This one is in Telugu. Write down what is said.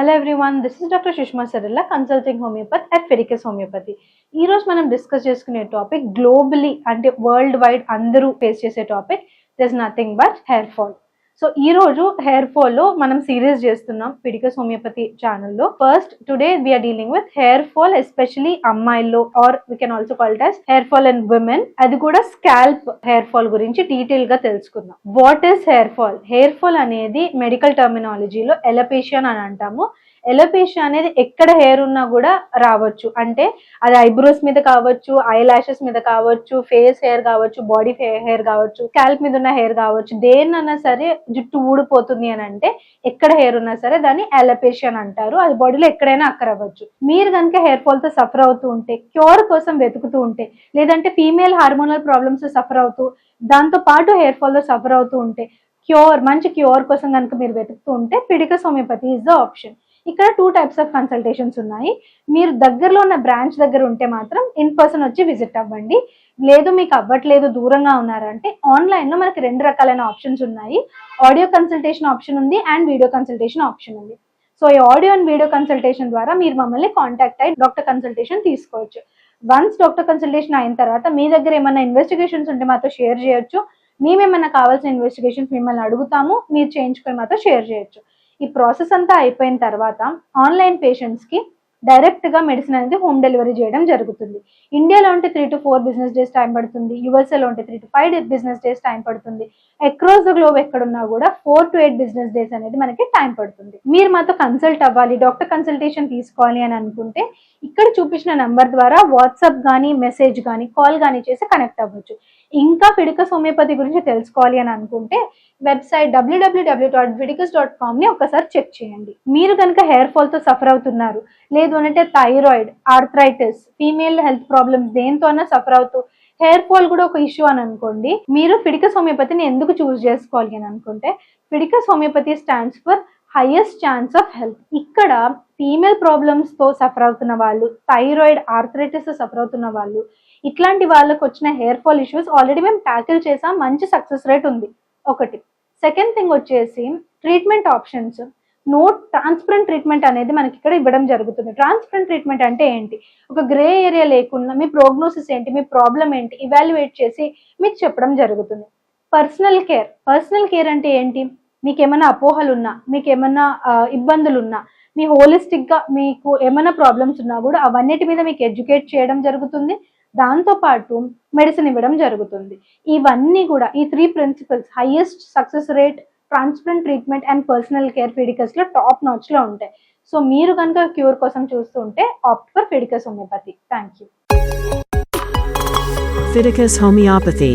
Hello everyone this is doctor Sushma Sarilla consulting homeopathy at Fiticus homeopathy ఈ రోజు మనం డిస్కస్ చేసుకునే టాపిక్ గ్లోబలీ అంటే వరల్డ్ వైడ్ అందరూ ఫేస్ చేసే topic this nothing but hair fall so ఈ రోజు హెయిర్ ఫాల్లో మనం సీరియస్ చేస్తున్నాం పిడికస్ హోమియోపతి ఛానల్లో first today we are dealing with hair fall especially అమ్మాయిల్లో or we can also call it hair fall and women అది కూడా స్కాల్ప్ హెయిర్ ఫాల్ గురించి డీటెయిల్గా తెలుసుకుందాం. What is hair fall hair fall అనేది మెడికల్ టర్మినాలజీలో ఎలపేషియన్ అని అంటాము. ఎలపేషియా అనేది ఎక్కడ హెయిర్ ఉన్నా కూడా రావచ్చు. అంటే అది ఐబ్రోస్ మీద కావచ్చు ఐ లాషెస్ మీద కావచ్చు ఫేస్ హెయిర్ కావచ్చు బాడీ హెయిర్ కావచ్చు స్కాల్ప్ మీద ఉన్న హెయిర్ కావచ్చు. దేన్నన్నా సరే జుట్టు ఊడిపోతుంది అని అంటే ఎక్కడ హెయిర్ ఉన్నా సరే దాన్ని అలపేషియన్ అంటారు. అది బాడీలో ఎక్కడైనా అక్కరవ్వచ్చు. మీరు కనుక హెయిర్ ఫాల్తో సఫర్ అవుతూ ఉంటే క్యూర్ కోసం వెతుకుతూ ఉంటే లేదంటే ఫీమేల్ హార్మోనల్ ప్రాబ్లమ్స్ సఫర్ అవుతూ దాంతో పాటు హెయిర్ ఫాల్తో సఫర్ అవుతూ ఉంటే క్యూర్ మంచి క్యూర్ కోసం కనుక మీరు వెతుకుతూ ఉంటే Fiticus homeopathy is the option ఇక్కడ టూ టైప్స్ ఆఫ్ కన్సల్టేషన్స్ ఉన్నాయి. మీరు దగ్గరలో ఉన్న బ్రాంచ్ దగ్గర ఉంటే మాత్రం ఇన్ పర్సన్ వచ్చి విజిట్ అవ్వండి. లేదు మీకు అవ్వట్లేదు దూరంగా ఉన్నారంటే ఆన్లైన్లో మనకి రెండు రకాలైన ఆప్షన్స్ ఉన్నాయి. ఆడియో కన్సల్టేషన్ ఆప్షన్ ఉంది అండ్ వీడియో కన్సల్టేషన్ ఆప్షన్ ఉంది. సో ఈ ఆడియో అండ్ వీడియో కన్సల్టేషన్ ద్వారా మీరు మమ్మల్ని కాంటాక్ట్ అయ్యి డాక్టర్ కన్సల్టేషన్ తీసుకోవచ్చు. వన్స్ డాక్టర్ కన్సల్టేషన్ అయిన తర్వాత మీ దగ్గర ఏమైనా ఇన్వెస్టిగేషన్స్ ఉంటే మాతో షేర్ చేయొచ్చు. మేమేమైనా కావాల్సిన ఇన్వెస్టిగేషన్స్ మిమ్మల్ని అడుగుతాము మీరు చేయించుకొని మాతో షేర్ చేయొచ్చు. ఈ ప్రాసెస్ అంతా అయిపోయిన తర్వాత ఆన్లైన్ పేషెంట్స్కి డైరెక్ట్గా మెడిసిన్ అనేది హోమ్ డెలివరీ చేయడం జరుగుతుంది. ఇండియాలో ఉంటే three to four business days time పడుతుంది. యూఎస్ఏలో ఉంటే three to five business days time పడుతుంది. అక్రాస్ ద గ్లోబ్ ఎక్కడున్నా కూడా four to eight business days అనేది మనకి టైం పడుతుంది. మీరు మాతో కన్సల్ట్ అవ్వాలి డాక్టర్ కన్సల్టేషన్ తీసుకోవాలి అని అనుకుంటే ఇక్కడ చూపించిన నంబర్ ద్వారా వాట్సాప్ కానీ మెసేజ్ కానీ కాల్ కానీ చేసి కనెక్ట్ అవ్వచ్చు. ఇంకా ఫిడికస్ హోమియోపతి గురించి తెలుసుకోవాలి అని అనుకుంటే వెబ్సైట్ డబ్ల్యూడబ్ల్యూడబ్ల్యూ డాట్ ఫిడికస్ డాట్ కామ్ని ఒకసారి చెక్ చేయండి. మీరు కనుక హెయిర్ ఫాల్తో సఫర్ అవుతున్నారు లేదు అంటే thyroid arthritis female health problems దేంతో సఫర్ అవుతూ హెయిర్ ఫాల్ కూడా ఒక ఇష్యూ అని అనుకోండి. మీరు ఫిడికస్ హోమియోపతిని ఎందుకు చూస్ చేసుకోవాలి అని అనుకుంటే Fiticus homeopathy stands for highest chance of health ఇక్కడ ఫీమేల్ ప్రాబ్లమ్స్తో సఫర్ అవుతున్న వాళ్ళు థైరాయిడ్ ఆర్థరైటిస్ సఫర్ అవుతున్న వాళ్ళు ఇట్లాంటి వాళ్ళకి వచ్చిన హెయిర్ ఫాల్ ఇష్యూస్ ఆల్రెడీ మేము ట్యాకిల్ చేసాం మంచి సక్సెస్ రేట్ ఉంది. ఒకటి. సెకండ్ థింగ్ వచ్చేసి treatment options no transparent treatment అనేది మనకి ఇక్కడ ఇవ్వడం జరుగుతుంది. ట్రాన్స్పరెంట్ ట్రీట్మెంట్ అంటే ఏంటి? ఒక గ్రే ఏరియా లేకుండా మీ ప్రోగ్నోసిస్ ఏంటి? మీ ప్రాబ్లం ఏంటి? ఇవాల్యుయేట్ చేసి మీకు చెప్పడం జరుగుతుంది. పర్సనల్ కేర్ పర్సనల్ కేర్ అంటే ఏంటి? మీకు ఏమైనా అపోహలు ఉన్నా మీకు ఏమైనా ఇబ్బందులు ఉన్నా మీ హోలిస్టిక్గా మీకు ఏమైనా ప్రాబ్లమ్స్ ఉన్నా కూడా అవన్నిటి మీద మీకు ఎడ్యుకేట్ చేయడం జరుగుతుంది. దాంతో పాటు మెడిసిన్ ఇవ్వడం జరుగుతుంది. ఇవన్నీ కూడా ఈ three principles highest success rate transplant treatment and personal care ఫిడికస్లో top నాచ్లో ఉంటాయి. సో మీరు కనుక క్యూర్ కోసం చూస్తుంటే opt for Fiticus homeopathy. Thank you. Fiticus Homeopathy